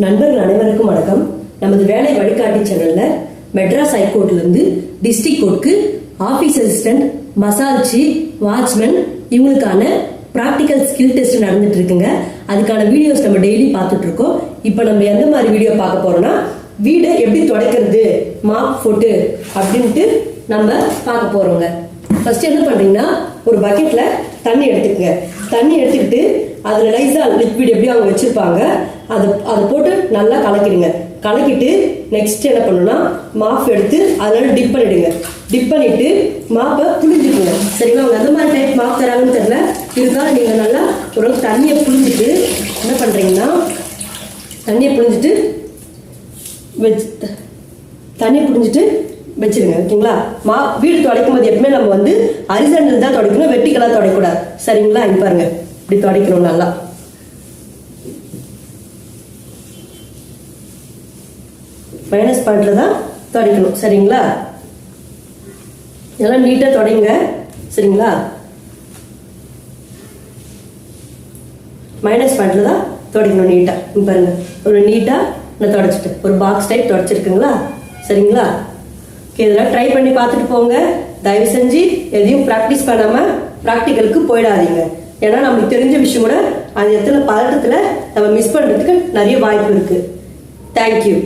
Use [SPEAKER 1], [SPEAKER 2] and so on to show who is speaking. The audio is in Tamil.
[SPEAKER 1] நண்பர்கள் அனைவருக்கும் வணக்கம். நமது வேலை வழிகாட்டி சேனல்ல மெட்ராஸ் ஹைகோர்ட்லேருந்து டிஸ்ட்ரிக்ட் கோர்ட்க்கு ஆஃபீஸ் அசிஸ்டன்ட் மசால்ச்சி வாட்ச்மேன் இவங்களுக்கான ப்ராக்டிக்கல் ஸ்கில் டெஸ்ட் நடந்துட்டு இருக்குங்க அதுக்கான வீடியோஸ் நம்ம டெய்லி பார்த்துட்டு இருக்கோம் இப்போ நம்ம எந்த மாதிரி வீடியோ பார்க்க போறோம்னா வீடை எப்படி துடைக்கிறது மாப் போட்டு அப்படின்ட்டு நம்ம பார்க்க போறோங்க. ஃபர்ஸ்ட் என்ன பண்றீங்கன்னா ஒரு பக்கெட்ல தண்ணி எடுத்துக்கங்க. தண்ணி எடுத்துக்கிட்டு அதுல லைசா லிக்விட் எப்படி அவங்க வச்சிருப்பாங்க அதை அதை போட்டு நல்லா கலக்கிடுங்க. கலக்கிட்டு நெக்ஸ்ட் என்ன பண்ணணும்னா மாப் எடுத்து அதனால் டிப் பண்ணிடுங்க. டிப் பண்ணிட்டு மாப்பை புளிஞ்சுக்குங்க சரிங்களா? அவங்க எந்த மாதிரி டைப் மாப் தராங்கன்னு தெரியல. இருந்தாலும் நீங்கள் நல்லா ஒரு தண்ணியை புளிஞ்சிட்டு என்ன பண்ணுறீங்கன்னா தண்ணியை புளிஞ்சிட்டு வச்சு தண்ணியை புளிஞ்சிட்டு வச்சிருங்க ஓகேங்களா? மா வீடு துடைக்கும் போது எப்பவுமே நம்ம வந்து அரிசண்டில் தான் துடைக்கணும் வெட்டிக்கலாக துடைக்கூடாது சரிங்களா? இங்க பாருங்க. இப்படி துடைக்கணும் நல்லா. மைனஸ் பாயிண்ட்ல தான் துடைக்கணும். சரிங்களா? இதெல்லாம் நீட்டாக துடைங்க. சரிங்களா? மைனஸ் பாயிண்ட்ல தான் துடைக்கணும் நீட்டாக இங்க பாருங்க. ஒரு நீட்டாக நான் தொடச்சிட்டேன். ஒரு பாக்ஸ் டைப் தொடச்சிருக்குங்களா? சரிங்களா? இதெல்லாம் ட்ரை பண்ணி பார்த்துட்டு போங்க. தயவு செஞ்சு எதையும் ப்ராக்டிஸ் பண்ணாமல் ப்ராக்டிக்கலுக்கு போயிடாதீங்க. ஏன்னா நமக்கு தெரிஞ்ச விஷயம் கூட அது எத்தனை பதட்டத்தில் நம்ம மிஸ் பண்ணுறதுக்கு நிறைய வாய்ப்பு இருக்குது தேங்க்யூ